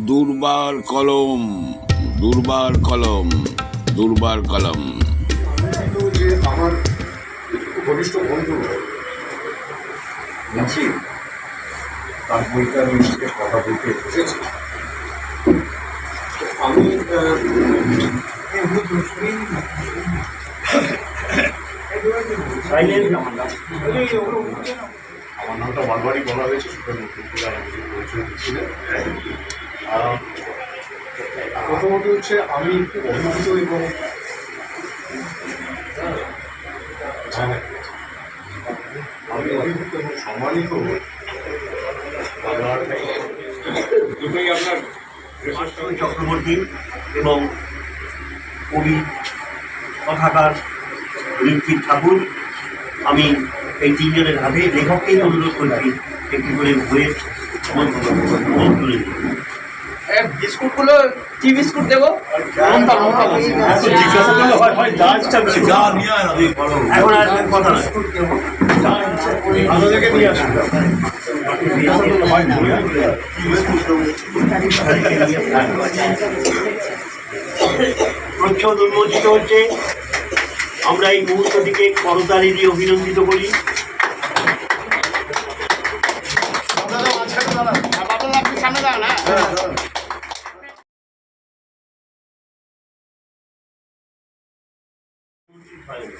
দুর্বার কলম দুর্বার কলম দুর্বার কলম। আমার ঘনিষ্ঠ বন্ধু বলছি তার বইটা আমি নিজেকে কথা বলতে এসেছি আমি আমার নামটা বারবারই বলা হয়েছে সুতরাং পরিচয় দিচ্ছি না আহ, প্রথমত হচ্ছে আমি একটু অভিভূত এবং হ্যাঁ, আমি অভিভূত এবং সম্মানিত দুটোই আপনার চক্রবর্তী এবং কবি কথাকার ঋত্বিক ঠাকুর আমি এই তিনজনের হাতে লেখককেই অনুরোধ করছি একটি করে বইয়ের মন। বিস্কুটগুলো কি বিস্কুট দেবো? এখন আর কথা নয়। ভালো নিয়ে আসুন। প্রচ্ছদ উন্মোচিত হচ্ছে। আমরা এই মুহূর্তটিকে করতালি দিয়ে অভিনন্দিত করি।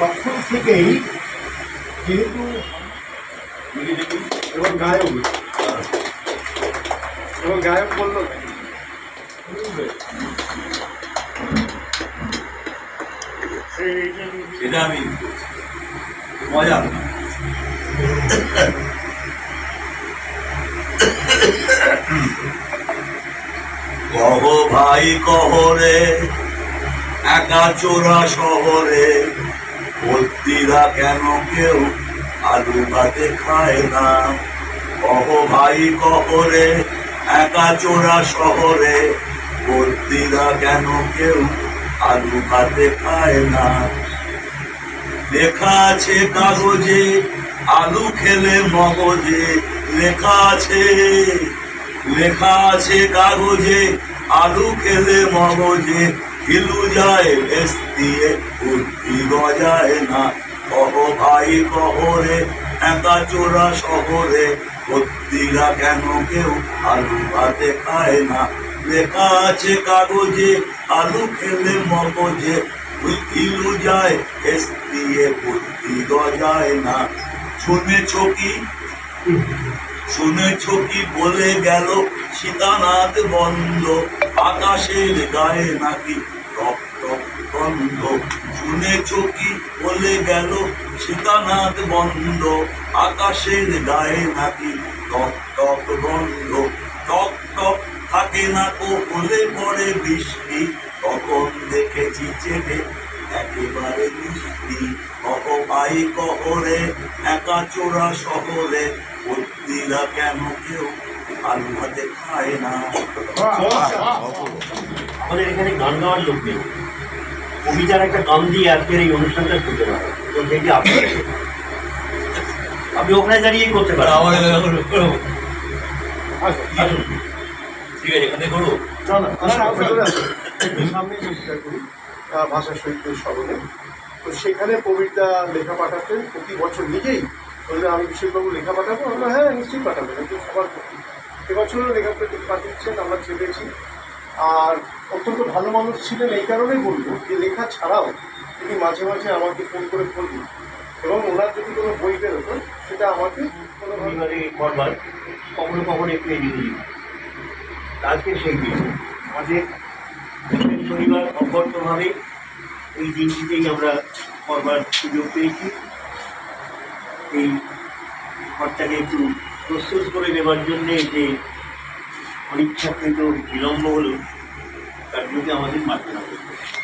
তখন থেকেই যেহেতু এবং গায়ক এবং গায়ক বলল আমি মজা কহ ভাই কহরে একা চোরা শহরে ভর্তিরা কেন কেউ আলু ভাতে খায় না? কহ ভাই কহরে একা চোরা শহরে ভর্তিরা কেন কেউ আলু ভাতে খায় না? লেখা আছে কাগজে, আলু খেলে মগজে, লেখা আছে লেখা আছে কাগজে, আলু খেলে মগজে খিলু যায়, বেশ দিয়ে উঠি গজায় না। কহ ভাই কহরে একা চোরা শহরে ভর্তিরা কেন কেউ আলু ভাতে খায় না? লেখা আছে কাগজে, আলু খেলে মগজে। কিলু যায় এস দিয়ে বুদ্ধি গজায় না। শুনেছ কি? শুনেছ কি বলে গেল? সীতানাথ বন্ধ, আকাশের গায়ে নাকি টক গন্ধ শুনেছ কি বলে গেল? সীতানাথ বন্ধ। আকাশের গায়ে নাকি টক টক গন্ধ টক টক থাকে না কো হলে পড়ে বৃষ্টি। তখন দেখেছি চেপে একেবারে মিষ্টি। কহ ভাই কহরে, একা চোরা শহরে। ভর্তিরা কেন কেউ আলু ভাতে খায় না? আমাদের এখানে গান গাওয়ার লোক নেই। কবিতার একটা গান দিয়ে আজকের এই অনুষ্ঠানটা করতে পারে তো সেটি আপনি আপনি ওখানে দাঁড়িয়েই করতে পারেন। আমার আসুন। ঠিক আছে এখানে। একটু সামনে চেষ্টা করি ভাষা সাহিত্যের স্মরণে। তো সেখানে কবিতা লেখা পাঠাতেন প্রতি বছর নিজেই আমি বিশেষবাবু লেখা পাঠাবো? আমরা হ্যাঁ নিশ্চয়ই পাঠাবেন। কিন্তু সবার প্রতি এবছরও লেখা পাঠিয়েছেন আমরা চেপেছি। আর অত্যন্ত ভালো মানুষ ছিলেন এই কারণেই বলব যে লেখা ছাড়াও তিনি মাঝে মাঝে আমাকে ফোন করে বলতেন এবং ওনার যদি কোনো বই বেরোতো, সেটা আমাকে করবার কখনো কখনো একটু এদিক ওদিক আজকে সেই দিন। আমাদের শনিবার পরিবার অব্যর্তভাবে এই দিনটিতেই আমরা করবার সুযোগ পেয়েছি। এই ঘরটাকে একটু প্রস্তুত করে নেবার জন্যে যে অনিচ্ছাকৃত বিলম্ব হলেও তার বিরুদ্ধে আমাদের করতে হবে।